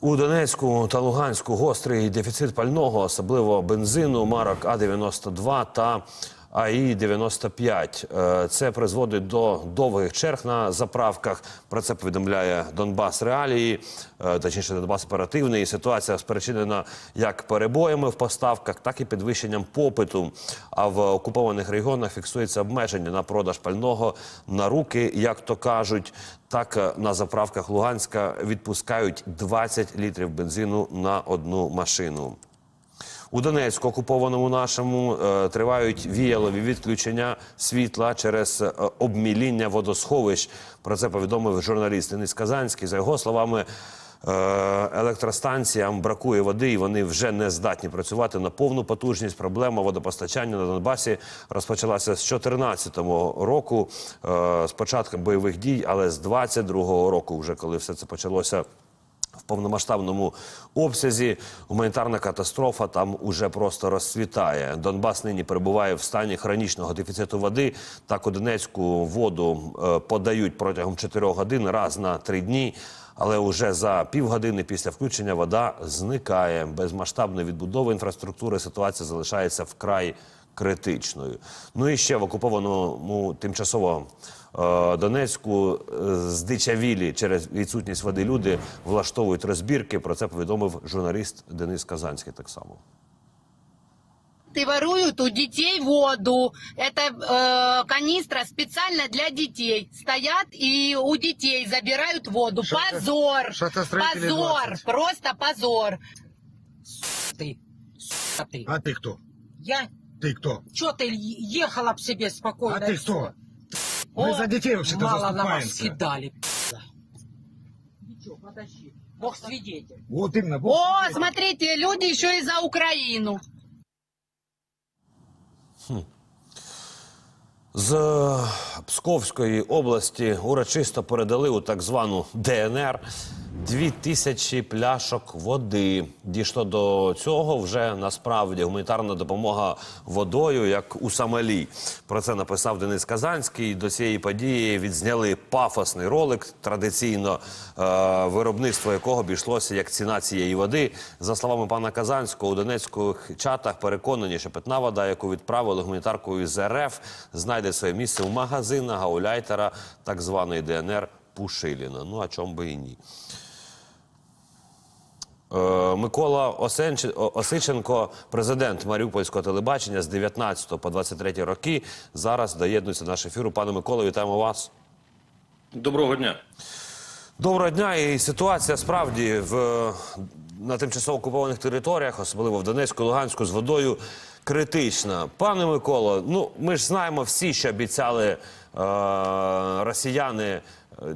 У Донецьку та Луганську гострий дефіцит пального, особливо бензину, марок А-92 та АІ-95. Е, Це призводить до довгих черг на заправках. Про це повідомляє Донбас Реалії, е, точніше Донбас оперативний. Ситуація спричинена як перебоями в поставках, так і підвищенням попиту. А в окупованих регіонах фіксується обмеження на продаж пального на руки, як то кажуть. Так е, на заправках Луганська відпускають 20 літрів бензину на одну машину. У Донецьку, окупованому нашому, е, тривають віялові відключення світла через е, обміління водосховищ. Про це повідомив журналіст Денис Казанський. За його словами, е, електростанціям бракує води, і вони вже не здатні працювати на повну потужність. Проблема водопостачання на Донбасі розпочалася з 2014 року, з початком бойових дій, але з 22-го року, вже коли все це почалося в повномасштабному обсязі. Гуманітарна катастрофа там уже просто розцвітає. Донбас нині перебуває в стані хронічного дефіциту води. Так у Донецьку воду е, подають протягом 4 годин раз на 3 дні. Але уже за півгодини після включення вода зникає. Без масштабної відбудови інфраструктури ситуація залишається вкрай критичною. Ну і ще в окупованому тимчасово Донецьку е, здичавілі через відсутність води люди влаштовують розбірки. Про це повідомив журналіст Денис Казанський. Так само. и воруют у детей воду. Это э, канистра специально для детей. Стоят и у детей забирают воду. Шато- позор! шатостроители Позор! 20. Просто позор! ты. Сука ты. А ты кто? Я? Ты кто? Чё ты е- ехала б себе спокойно? А ты и кто? всё. Мы О, за детей вообще-то Мало на вас заступаемся. кидали. пи***а. Ничего, подожди. Бог свидетель. Вот именно. Бог О, свидетель. смотрите, люди еще и за Украину. З Псковської області урочисто передали у так звану ДНР дві тисячі пляшок води. Дійшло до цього вже насправді гуманітарна допомога водою, як у Самалі. Про це написав Денис Казанський. До цієї події відзняли пафосний ролик, традиційно е, виробництво якого обійшлося як ціна цієї води. За словами пана Казанського, у донецьких чатах переконані, що питна вода, яку відправили гуманітаркою з РФ, знайде своє місце в магазинах гауляйтера так званої ДНР Пушиліна. Ну а чому би і ні. Е, Микола Осиченко, президент Маріупольського телебачення з 19 по 23 роки. Зараз доєднується до нашого ефіру. Пане Миколо, вітаємо вас. Доброго дня. Доброго дня. І ситуація справді в на тимчасово окупованих територіях, особливо в Донецьку, Луганську, з водою критична. Пане Миколо, ну ми ж знаємо всі, що обіцяли е, росіяни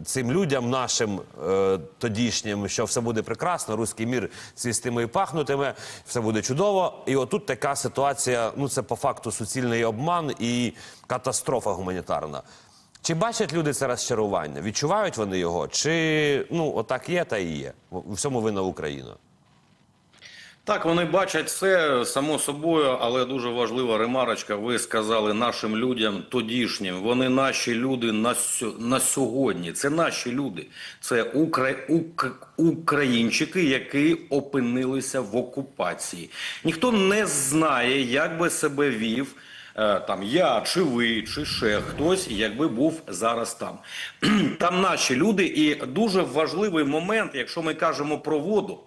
цим людям, нашим е, тодішнім, що все буде прекрасно, руський мір цвістиме і пахнутиме, все буде чудово. І отут така ситуація. Ну це по факту суцільний обман і катастрофа гуманітарна. Чи бачать люди це розчарування? Відчувають вони його? Чи ну отак є, та і є? У всьому вина Україна. Так, вони бачать це само собою, але дуже важлива ремарочка. Ви сказали нашим людям тодішнім. Вони наші люди на, на сьогодні. Це наші люди. Це укра... ук... українчики, які опинилися в окупації. Ніхто не знає, як би себе вів. е, Там я чи ви, чи ще хтось, якби був зараз там. Там наші люди, і дуже важливий момент, якщо ми кажемо про воду.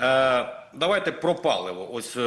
Е, давайте про паливо. Ось е,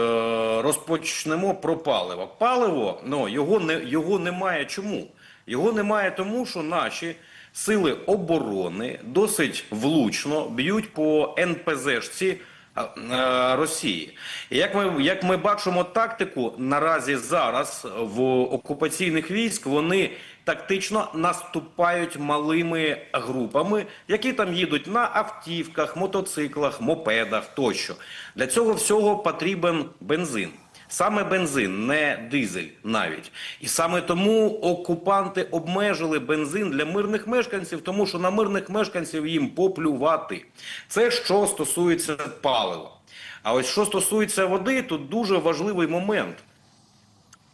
розпочнемо про паливо. Паливо, ну його не його немає. Чому? Його немає тому, що наші сили оборони досить влучно б'ють по НПЗшці е, Росії. Як ми, як ми бачимо тактику, наразі зараз в окупаційних військ вони тактично наступають малими групами, які там їдуть на автівках, мотоциклах, мопедах тощо. Для цього всього потрібен бензин. Саме бензин, не дизель навіть. І саме тому окупанти обмежили бензин для мирних мешканців, тому що на мирних мешканців їм поплювати. Це що стосується палива. А ось що стосується води, тут дуже важливий момент.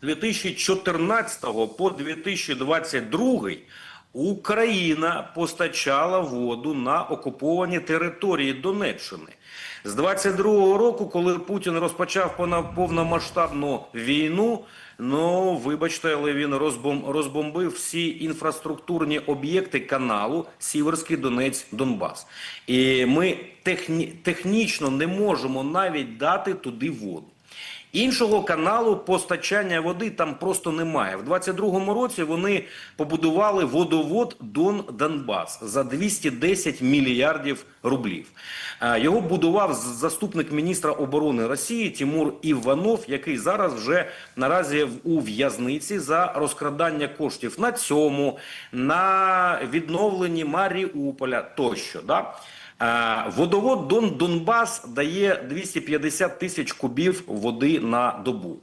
2014 по 2022 Україна постачала воду на окуповані території Донеччини. З 22-го року, коли Путін розпочав повномасштабну війну, ну вибачте, але він розбом, розбомбив всі інфраструктурні об'єкти каналу Сіверський Донець Донбас. І ми техні, технічно не можемо навіть дати туди воду. Іншого каналу постачання води там просто немає. В 22-му році вони побудували водовод Дон Донбас за 210 мільярдів рублів. Е, Його будував заступник міністра оборони Росії Тимур Іванов, який зараз вже наразі у в'язниці за розкрадання коштів на цьому, на відновленні Маріуполя тощо. Да? Е, Водовод Дон Донбас дає 250 тисяч кубів води на добу.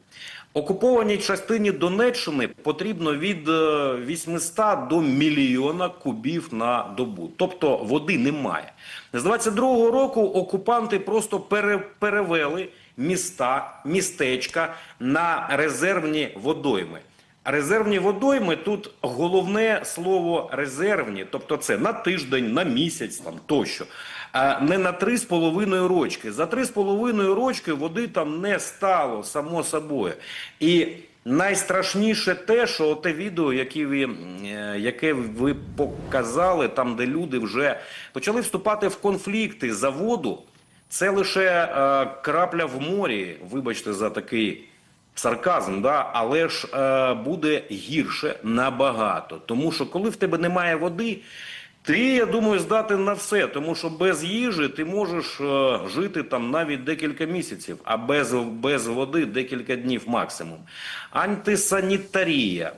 Окупованій частині Донеччини потрібно від е, 800 до мільйона кубів на добу. Тобто води немає. З 22-го року окупанти просто пере, перевели міста, містечка на резервні водойми. Резервні водойми тут головне слово резервні, тобто це на тиждень, на місяць там тощо. А не на три з половиною рочки. За три з половиною рочки води там не стало само собою. І найстрашніше те, що те відео, яке ви, е, яке ви показали, там де люди вже почали вступати в конфлікти за воду. Це лише е, крапля в морі. Вибачте за такий сарказм, да? але ж е, буде гірше набагато. Тому що коли в тебе немає води, ти, я думаю, здатен на все. Тому що без їжі ти можеш е, жити там навіть декілька місяців, а без, без води декілька днів максимум. Антисанітарія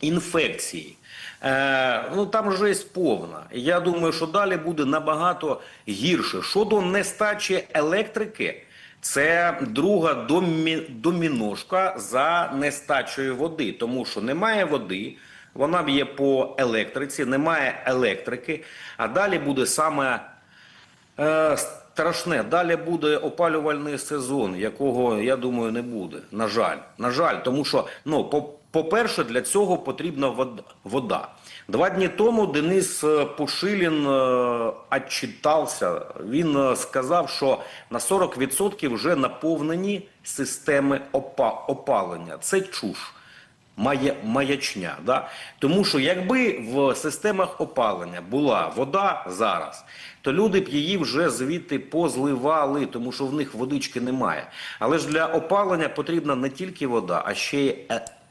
інфекції. Е, ну там жесть повна. Я думаю, що далі буде набагато гірше. Щодо нестачі електрики, це друга домі, доміношка за нестачею води, тому що немає води. Вона б'є по електриці, немає електрики, а далі буде саме Е, страшне. Далі буде опалювальний сезон, якого я думаю не буде. На жаль, на жаль, тому що ну по. По-перше, для цього потрібна вода. Два дні тому Денис е, Пушилін е, отчитався. Він е, сказав, що на 40% вже наповнені системи опалення. Це чуш має, маячня. Да? Тому що якби в системах опалення була вода зараз, то люди б її вже звідти позливали, тому що в них водички немає. Але ж для опалення потрібна не тільки вода, а ще й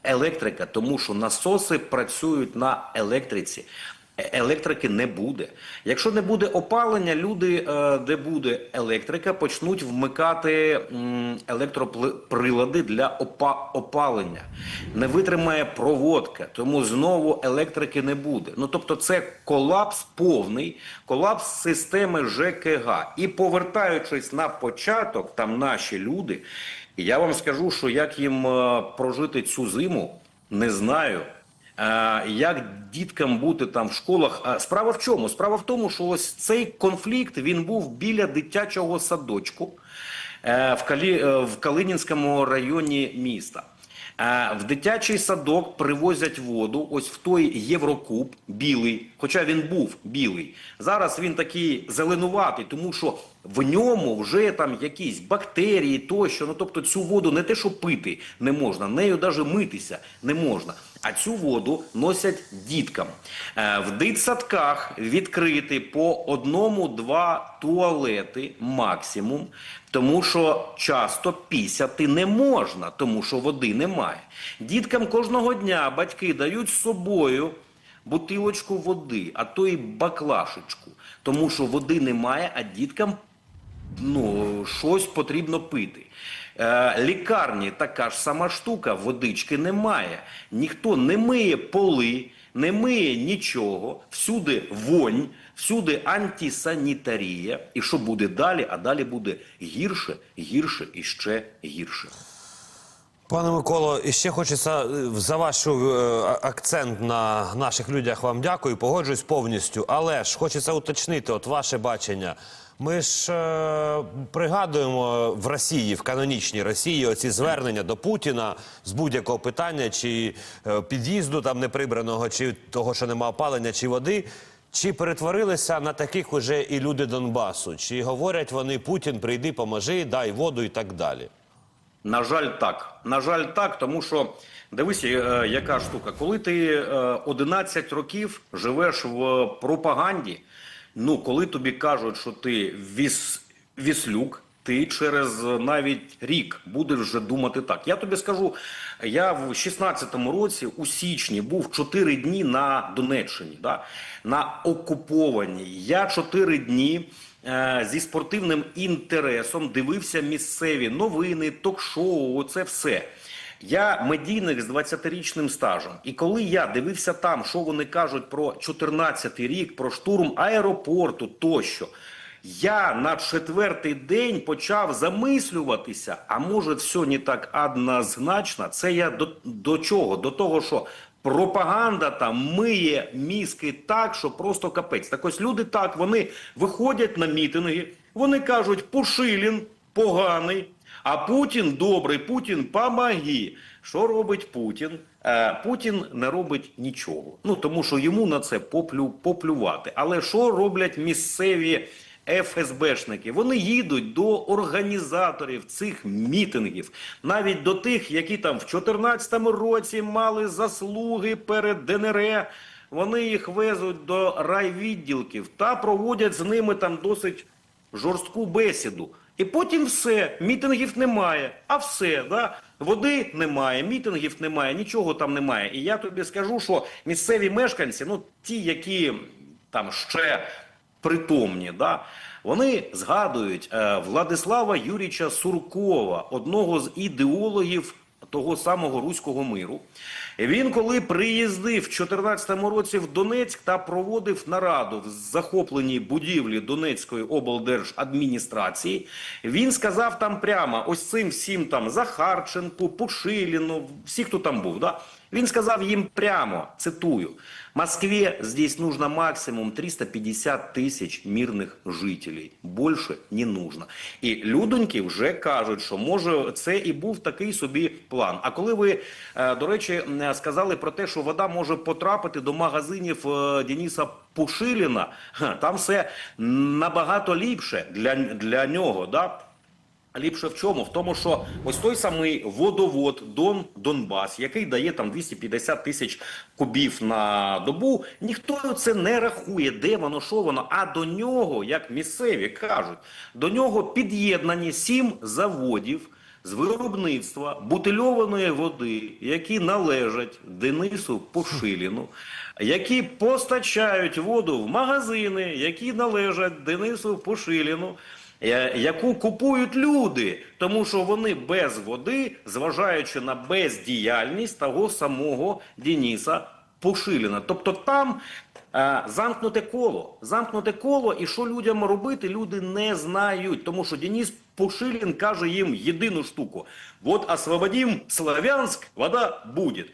електрика, тому що насоси працюють на електриці. Е- Електрики не буде. Якщо не буде опалення, люди, е, де буде електрика, почнуть вмикати електроприлади для опалення. Не витримає проводка, тому знову електрики не буде. Ну тобто, це колапс повний, колапс системи ЖКГ. І повертаючись на початок, там наші люди, я вам скажу, що як їм е, прожити цю зиму, не знаю. Е, Як діткам бути там в школах? А Справа в чому? Справа в тому, що ось цей конфлікт він був біля дитячого садочку е, в Калинінському районі міста. В дитячий садок привозять воду, ось в той Єврокуб білий, хоча він був білий. Зараз він такий зеленуватий, тому що в ньому вже там якісь бактерії тощо. Ну тобто цю воду не те, що пити не можна, нею навіть митися не можна. А цю воду носять діткам. Е, В дитсадках відкрити по одному-два туалети максимум, тому що часто пісяти не можна, тому що води немає. Діткам кожного дня батьки дають з собою бутилочку води, а то і баклашечку, тому що води немає, а діткам ну, щось потрібно пити. Е, лікарні така ж сама штука, водички немає. Ніхто не миє поли, не миє нічого, всюди вонь, всюди антисанітарія. І що буде далі? А далі буде гірше, гірше і ще гірше. Пане Миколо, і ще хочеться е, за ваш е, акцент на наших людях вам дякую, погоджуюсь повністю. Але ж хочеться уточнити, от ваше бачення. Ми ж е, пригадуємо в Росії, в канонічній Росії, оці звернення до Путіна з будь-якого питання, чи е, під'їзду там неприбраного, чи того, що нема опалення, чи води. Чи перетворилися на таких уже і люди Донбасу? Чи говорять вони Путін, прийди, поможи, дай воду і так далі? На жаль, так. На жаль, так, тому що дивись, е, яка штука. Коли ти е, 11 років живеш в пропаганді, ну коли тобі кажуть, що ти віс, віслюк, ти через навіть рік будеш вже думати так. Я тобі скажу, я в 16-му році у січні був 4 дні на Донеччині, да? на окупованій. Я 4 дні е, зі спортивним інтересом дивився місцеві новини, ток-шоу, це все. Я медійник з 20-річним стажем. І коли я дивився там, що вони кажуть про 14-й рік, про штурм аеропорту тощо, я на четвертий день почав замислюватися, а може все не так однозначно. Це я до, до чого? До того, що пропаганда там миє мізки так, що просто капець. Так ось люди так, вони виходять на мітинги, вони кажуть, Пушилін поганий. А Путін добрий, Путін помоги. Що робить Путін? Е, Путін не робить нічого. Ну тому що йому на це поплю, поплювати. Але що роблять місцеві ФСБшники? Вони їдуть до організаторів цих мітингів, навіть до тих, які там в 2014 році мали заслуги перед ДНР. Вони їх везуть до райвідділків та проводять з ними там досить жорстку бесіду. І потім все, мітингів немає, а все, да? води немає, мітингів немає, нічого там немає. І я тобі скажу, що місцеві мешканці, ну ті, які там ще притомні, да? вони згадують е, Владислава Юріча Суркова, одного з ідеологів того самого руського миру. Він, коли приїздив в 2014 році в Донецьк та проводив нараду в захопленій будівлі Донецької облдержадміністрації, він сказав там прямо ось цим всім там Захарченку, Пушиліну, всі, хто там був, да? Він сказав їм прямо, цитую, Москве здесь нужно максимум 350 тисяч мирних жителів. Більше не нужно. І людоньки вже кажуть, що може це і був такий собі план. А коли ви, е, до речі, сказали про те, що вода може потрапити до магазинів е, Дениса Пушиліна, там все набагато ліпше для, для нього. Да? Ліпше в чому? В тому, що ось той самий водовод Дон Донбас, який дає там 250 тисяч кубів на добу, ніхто це не рахує, де воно, що воно. А до нього, як місцеві кажуть, до нього під'єднані сім заводів з виробництва бутильованої води, які належать Денису Пошиліну, які постачають воду в магазини, які належать Денису Пошиліну. Е, яку купують люди, тому що вони без води, зважаючи на бездіяльність того самого Дениса Пушиліна. Тобто там е, замкнуте коло. Замкнуте коло, і що людям робити, люди не знають. Тому що Денис Пушилін каже їм єдину штуку: от освободим Славянськ, вода буде.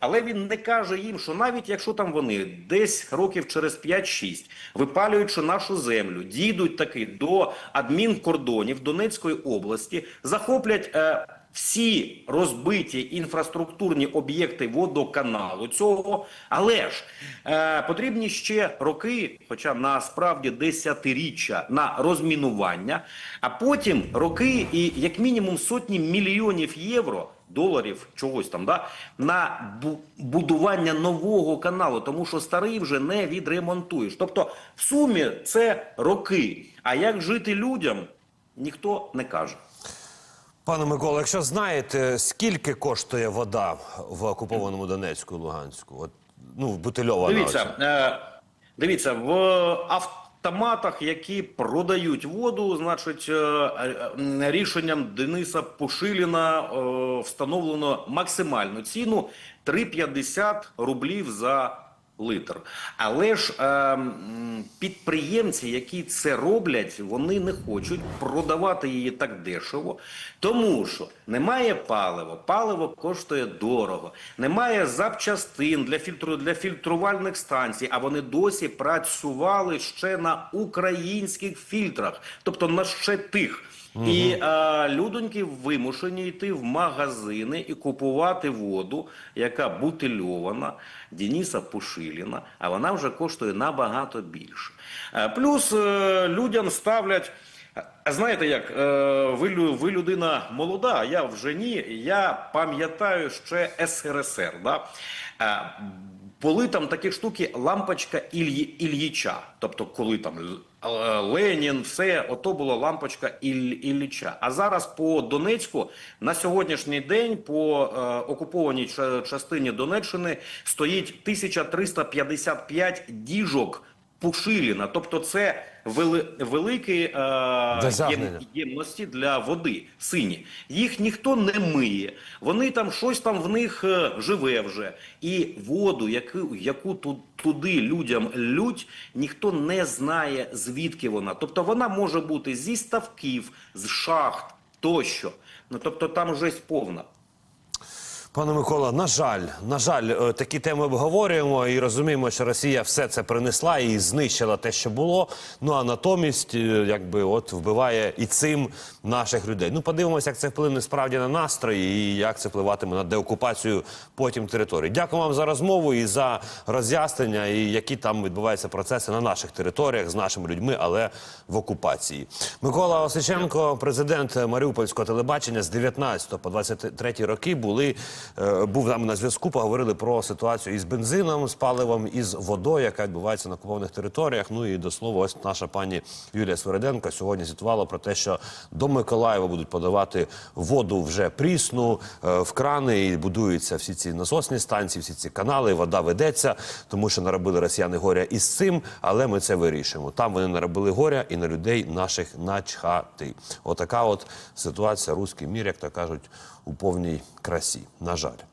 Але він не каже їм, що навіть якщо там вони десь років через 5-6, випалюючи нашу землю, дійдуть таки до адмінкордонів Донецької області, захоплять е, всі розбиті інфраструктурні об'єкти водоканалу цього. Але ж е, потрібні ще роки, хоча насправді десятиріччя на розмінування, а потім роки і як мінімум сотні мільйонів євро доларів чогось там, да, на бу- будування нового каналу, тому що старий вже не відремонтуєш. Тобто, в сумі це роки. А як жити людям, ніхто не каже. Пане Микола, якщо знаєте, скільки коштує вода в окупованому Донецьку і Луганську? От, ну, бутильована. Дивіться, е, дивіться, в автоматах, які продають воду, значить, е, е, рішенням Дениса Пушиліна е, встановлено максимальну ціну 3,50 рублів за литр. Але ж е, підприємці, які це роблять, вони не хочуть продавати її так дешево, тому що немає палива, паливо коштує дорого, немає запчастин для фільтру для фільтрувальних станцій, а вони досі працювали ще на українських фільтрах, тобто на ще тих. І е, людоньки вимушені йти в магазини і купувати воду, яка бутильована Дениса Пушиліна, а вона вже коштує набагато більше. Е, плюс е, людям ставлять. Знаєте як, ви, ви людина молода, а я вже ні. Я пам'ятаю ще СРСР. Да? Були там такі штуки лампочка Ільї, Ільїча. Тобто, коли там Ленін, все, ото була лампочка Іль, Ілліча. А зараз по Донецьку на сьогоднішній день по е, окупованій ча- частині Донеччини стоїть 1355 діжок Пушиліна. Тобто це вели, великий е, єм- ємності для води сині. Їх ніхто не миє. Вони там щось там в них е, живе вже. І воду, яку, яку ту- туди людям лють, ніхто не знає звідки вона. Тобто вона може бути зі ставків, з шахт тощо. Ну тобто там жесть повна. Пане Микола, на жаль, на жаль, е, такі теми обговорюємо і розуміємо, що Росія все це принесла і знищила те, що було. Ну а натомість, е, якби от вбиває і цим наших людей. Ну, подивимося, як це вплине справді на настрої і як це впливатиме на деокупацію потім територій. Дякую вам за розмову і за роз'яснення, і які там відбуваються процеси на наших територіях з нашими людьми, але в окупації. Микола Осиченко, президент Маріупольського телебачення з 19 по 23 роки були був нами на зв'язку. Поговорили про ситуацію із бензином, з паливом, із водою, яка відбувається на окупованих територіях. Ну і до слова, ось наша пані Юлія Свериденко сьогодні звітувала про те, що до Миколаєва будуть подавати воду вже прісну е, в крани, і будуються всі ці насосні станції, всі ці канали. Вода ведеться, тому що наробили росіяни горя із цим, але ми це вирішимо. Там вони наробили горя і на людей наших начхати. Отака от ситуація, руський мір, як то кажуть, у повній красі. На жаль.